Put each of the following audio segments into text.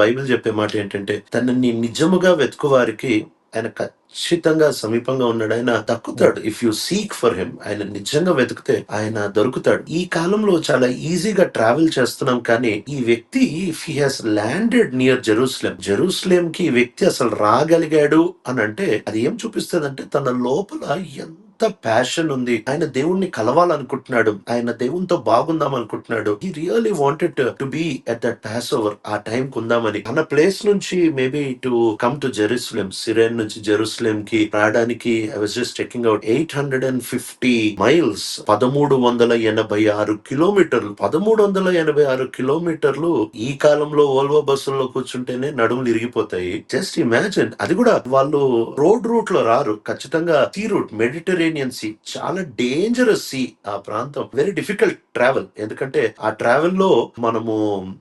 Bible చెప్పే మాట ఏంటంటే తనని నిజముగా వెతుకువారికి ఆయన ఖచ్చితంగా సమీపంగా ఉన్నాడు. ఆయన దక్కుతాడు if you seek for him ఆయన నిజంగా వెతికితే ఆయన దొరుకుతాడు. ఈ కాలంలో చాలా ఈజీగా ట్రావెల్ చేస్తున్నాం కానీ ఈ వ్యక్తి if he has landed near Jerusalem Jerusalem కి ఈ వ్యక్తి అసలు రాగలిగాడు అని అంటే అది ఏం చూపిస్తుంది అంటే తన లోపల ఎంత ప్యాషన్ ఉంది. ఆయన దేవుణ్ణి కలవాలనుకుంటున్నాడు. ఆయన దేవునితో బాగుందాం అనుకుంటున్నాడు ఈ really wanted to be at that Passover ఆ టైం కుందామని తన ప్లేస్ నుంచి maybe to come to Jerusalem Cyrene నుంచి జెరూసలేం కి రావడానికి I was just checking out eight hundred and fifty miles పదమూడు వందల ఎనభై ఆరు కిలోమీటర్లు. పదమూడు వందల ఎనభై ఆరు కిలోమీటర్లు ఈ కాలంలో ఓల్వో బస్సుల్లో కూర్చుంటేనే నడుములు ఇరిగిపోతాయి. జస్ట్ ఇమాజిన్ అది కూడా వాళ్ళు రోడ్ రూట్లో రారు. ఖచ్చితంగా సీ రూట్ మెడిటరేనియన్ సీ చాలా డేంజరస్ సీ ఆ ప్రాంతం. వెరీ డిఫికల్ట్ ట్రావెల్ ఎందుకంటే ఆ ట్రావెల్లో మనము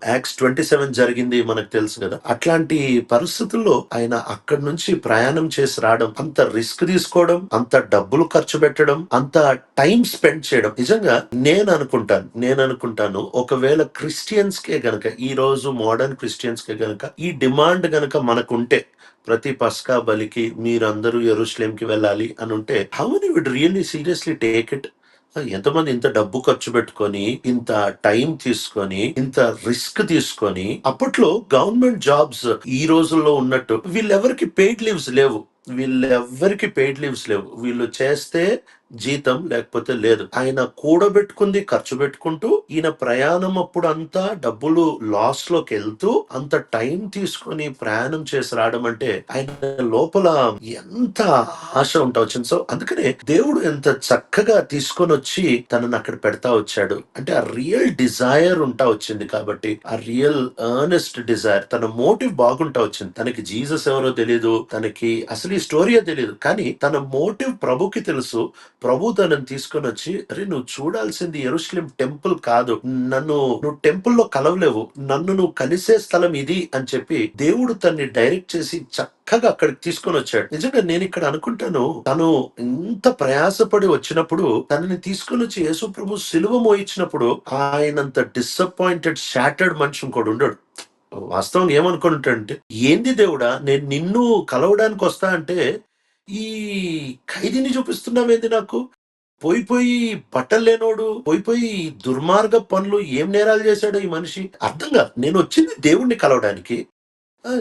యాక్స్ ట్వంటీ సెవెన్ జరిగింది మనకు తెలుసు కదా. అట్లాంటి పరిస్థితుల్లో ఆయన అక్కడి నుంచి ప్రయాణం చేసి రావడం అంత రిస్క్ తీసుకోవడం అంత డబ్బులు ఖర్చు పెట్టడం అంత టైం స్పెండ్ చేయడం. నిజంగా నేను అనుకుంటాను నేను అనుకుంటాను ఒకవేళ క్రిస్టియన్స్ కే గనక ఈ రోజు మోడర్న్ క్రిస్టియన్స్ కే గనక ఈ డిమాండ్ గనక మనకుంటే ప్రతి పస్కా బలికి మీరందరూ ఎరుస్లేం కి వెళ్ళాలి అని ఉంటే how many would really seriously take it ఎంతమంది ఇంత డబ్బు ఖర్చు పెట్టుకొని ఇంత టైం తీసుకొని ఇంత రిస్క్ తీసుకొని అప్పట్లో గవర్నమెంట్ జాబ్స్ ఈ రోజుల్లో ఉన్నట్టు వీళ్ళెవరికి పెయిడ్ లీవ్స్ లేవు. వీళ్ళెవ్వరికి పెయిడ్ లీవ్స్ లేవు. వీళ్ళు చేస్తే జీతం లేకపోతే లేదు. ఆయన కూడబెట్టుకుంది ఖర్చు పెట్టుకుంటూ ఈయన ప్రయాణం అప్పుడు అంతా డబ్బులు లాస్లోకి వెళ్తూ అంత టైం తీసుకొని ప్రయాణం చేసి రావడం అంటే ఆయన లోపల ఎంత ఆశ ఉంటా వచ్చింది. సో అందుకనే దేవుడు ఎంత చక్కగా తీసుకొని వచ్చి తనను అక్కడ పెడతా వచ్చాడు. అంటే ఆ రియల్ డిజైర్ ఉంటా వచ్చింది కాబట్టి ఆ రియల్ ఎర్నెస్ట్ డిజైర్ తన మోటివ్ బాగుంటా వచ్చింది. తనకి జీసస్ ఎవరో తెలియదు తనకి అసలు ఈ స్టోరీయే తెలియదు కానీ తన మోటివ్ ప్రభుకి తెలుసు ప్రభు తనని తీసుకొని వచ్చి అరే నువ్వు చూడాల్సింది ఎరుస్లిం టెంపుల్ కాదు. నన్ను నువ్వు టెంపుల్లో కలవలేవు. నన్ను నువ్వు కలిసే స్థలం ఇది అని చెప్పి దేవుడు తన్ని డైరెక్ట్ చేసి చక్కగా అక్కడికి తీసుకొని వచ్చాడు. నిజంగా నేను ఇక్కడ అనుకుంటాను తను ఇంత ప్రయాసపడి వచ్చినప్పుడు తనని తీసుకొని వచ్చి యేసు ప్రభు సిలువ మోయించినప్పుడు ఆయనంత డిసప్పాయింటెడ్ షాటర్డ్ మనిషి ఇంకోడు ఉండడు. వాస్తవం ఏమనుకుంటాడంటే ఏంది దేవుడా నేను నిన్ను కలవడానికి వస్తా అంటే ఈ ఖైదీని చూపిస్తున్నావేంది నాకు? పోయి పోయి బట్టలు లేనోడు పోయి పోయి దుర్మార్గ పనులు ఏం నేరాలు చేశాడు ఈ మనిషి? అర్థం కాదు. నేను వచ్చింది దేవుణ్ణి కలవడానికి.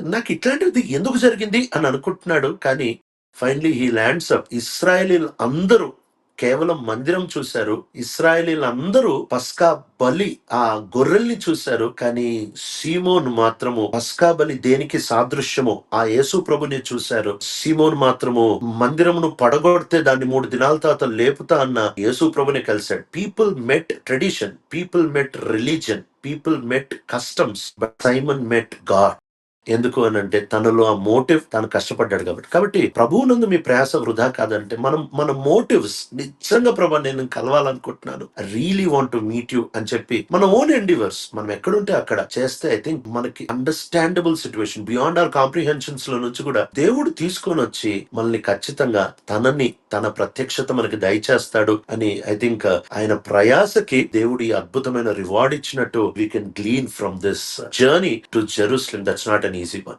నాకు ఇట్లాంటిది ఎందుకు జరిగింది అని అనుకుంటున్నాడు. కానీ ఫైనలీ హీ ల్యాండ్స్ అప్. ఇస్రాయలీలు అందరూ కేవలం మందిరం చూశారు ఇస్రాయలీలందరూ పస్కా బలి ఆ గొర్రెల్ని చూశారు కానీ సీమోన్ మాత్రము పస్కా బలి దేనికి సాదృశ్యమో? ఆ యేసు ప్రభుని చూశారు. సీమోన్ మాత్రము మందిరమును పడగొడితే దాన్ని మూడు దినాల తర్వాత లేపుతా అన్న యేసు ప్రభుని కలిశాడు. People met tradition people met religion people met customs but Simon met God ఎందుకు అని అంటే తనలో ఆ మోటివ్ తను కష్టపడ్డాడు కాబట్టి. కాబట్టి ప్రభువునందు మీ ప్రయాస వృధా కాదంటే మనం మన మోటివ్స్ నిజంగా ప్రభా నేను కలవాలనుకుంటున్నాను. Really want to meet you అని చెప్పి మన ఓన్ ఎండివర్స్ మనం ఎక్కడుంటే అక్కడ చేస్తే ఐ థింక్ మనకి అండర్స్టాండబుల్ సిచ్యువేషన్ బియాండ్ ఆర్ కాంప్రిహెన్షన్స్లో నుంచి కూడా దేవుడు తీసుకొని వచ్చి మనల్ని ఖచ్చితంగా తనని తన ప్రత్యక్షత మనకి దయచేస్తాడు అని ఐ థింక్ uh, ఆయన ప్రయాసకి దేవుడి అద్భుతమైన రివార్డ్ ఇచ్చినట్టు we can glean from this journey to Jerusalem that's not an Lisbon.